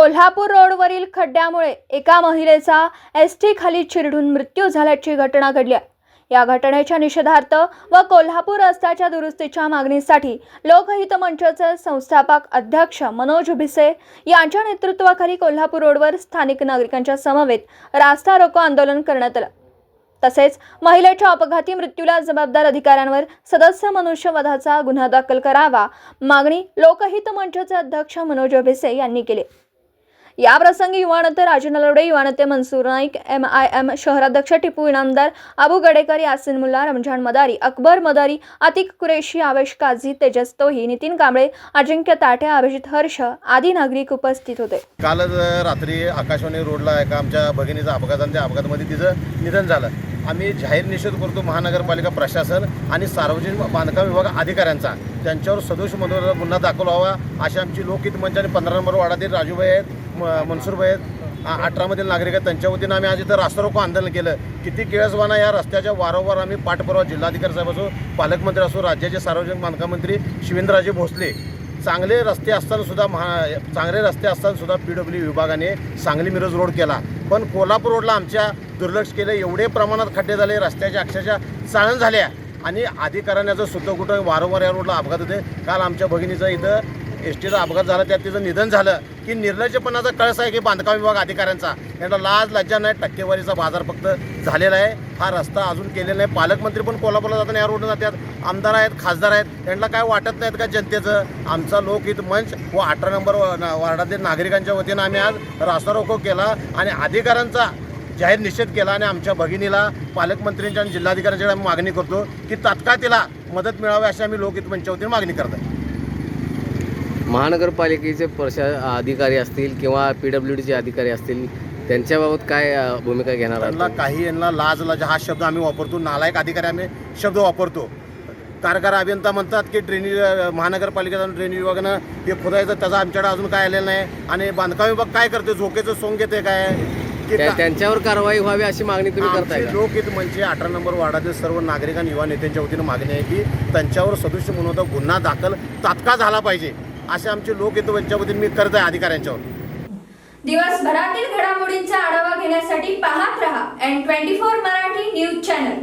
कोल्हापूर रोडवरील खड्ड्यामुळे एका महिलेचा एस टी खाली चिरडून मृत्यू झाल्याची घटना घडली आहे. या घटनेच्या निषेधार्थ व कोल्हापूर रस्त्याच्या दुरुस्तीच्या मागणीसाठी लोकहित मंचाचे संस्थापक अध्यक्ष मनोज भिसे यांच्या नेतृत्वाखाली कोल्हापूर रोडवर स्थानिक नागरिकांच्या समवेत रास्ता रोको आंदोलन करण्यात आलं तसेच महिलेच्या अपघाती मृत्यूला जबाबदार अधिकाऱ्यांवर सदस्य मनुष्यवधाचा गुन्हा दाखल करावा मागणी लोकहित मंचाचे अध्यक्ष मनोज भिसे यांनी केली याप्रसंगी युवानते Raju Nalawade युवानते Mansoor Naik M I M शहराध्यक्ष टिपू इनामदार अबू गडेकर यासिन मुल्ला रमजान मदारी अकबर मदारी अतिक कुरेशी आवेश काझी तेजस तोही नितीन कांबळे अजिंक्य ताटे अभिजित हर्ष आदी नागरिक उपस्थित होते. कालच रात्री आकाशवाणी रोडला एका आमच्या भगिनीचा अपघात आणि त्या अपघातामध्ये तिचं निधन झालं. आम्ही जाहीर निषेध करतो महानगरपालिका प्रशासन आणि सार्वजनिक बांधकाम विभाग अधिकाऱ्यांचा. त्यांच्यावर सदोष मनोर गुन्हा दाखल व्हावा अशी आमची लोकहित मंच आणि पंधरा नंबर वार्डातील राजूभाई आहेत म- मनसूरभाई आहेत अठरामधील नागरिक आहेत. त्यांच्या वतीनं आम्ही आज इथं रास्तारोको आंदोलन केलं. किती केळसवाना या रस्त्याच्या वारंवार आम्ही पाठपुरावा जिल्हाधिकारी साहेब असो पालकमंत्री असो राज्याचे सार्वजनिक बांधकाम मंत्री शिवेंद्रराजे भोसले चांगले रस्ते असतानासुद्धा महा चांगले रस्ते असतानासुद्धा पी डब्ल्यू विभागाने सांगली मिरज रोड केला. पण कोल्हापूर रोडला आमच्या दुर्लक्ष केलं एवढे प्रमाणात खड्डे झाले रस्त्याच्या अक्षरशः चाळण झाल्या. आणि अधिकाऱ्याचं सुद्धा कुठं वारंवार या रोडला अपघात होते काल आमच्या भगिनीचा इथं एस टीचा अपघात झाला त्यात तिचं निधन झालं. की निर्लज्जपणाचा कळस आहे की बांधकाम विभाग अधिकाऱ्यांचा. यांना लाज लज्जा नाही टक्केवारीचा बाजार फक्त झालेला आहे. हा रस्ता अजून केलेला नाही. पालकमंत्री पण कोल्हापूरला जाताना या रोडनं जातात. आमदार आहेत खासदार आहेत. यांना काय वाटत नाहीत का जनतेचं? आमचा लोकहित मंच व अठरा नंबर वार्डातील नागरिकांच्या वतीनं आम्ही आज रास्ता रोको केला आणि अधिकाऱ्यांचा जाहीर निषेध केला आणि आमच्या भगिनीला पालकमंत्र्यांच्या आणि जिल्हाधिकाऱ्यांच्याकडे आम्ही मागणी करतो की तात्काळ तिला मदत मिळावी अशी आम्ही लोकहित मंचावरती मागणी करतो महानगरपालिकेचे प्रशा अधिकारी असतील किंवा पी डब्ल्यू डीचे अधिकारी असतील त्यांच्याबाबत काय भूमिका घेणार त्यांना काही यांना लाज लाज हा शब्द आम्ही वापरतो. नालायक अधिकारी आम्ही शब्द वापरतो. कारगार अभियंता म्हणतात की ड्रेनेज महानगरपालिकेचा ड्रेनेज विभागानं हे खोदायचं त्याचा आमच्याकडे अजून काय आलेलं नाही. आणि बांधकाम विभाग काय करते झोकेचं सोंग घेते काय? की त्यांच्यावर कारवाई व्हावी अशी मागणी तुम्ही करताय? लोकहित म्हणजे अठरा नंबर वार्डातील सर्व नागरिक आणि युवा नेत्यांच्या वतीनं मागणी आहे की त्यांच्यावर सदृश्य म्हणून गुन्हा दाखल तात्काळ झाला पाहिजे. असे आमचे लोक येतो वतीने मी करत आहे अधिकाऱ्यांच्यावर. दिवसभरातील घडामोडींचा आढावा घेण्यासाठी पाहत रहा N twenty four Marathi news channel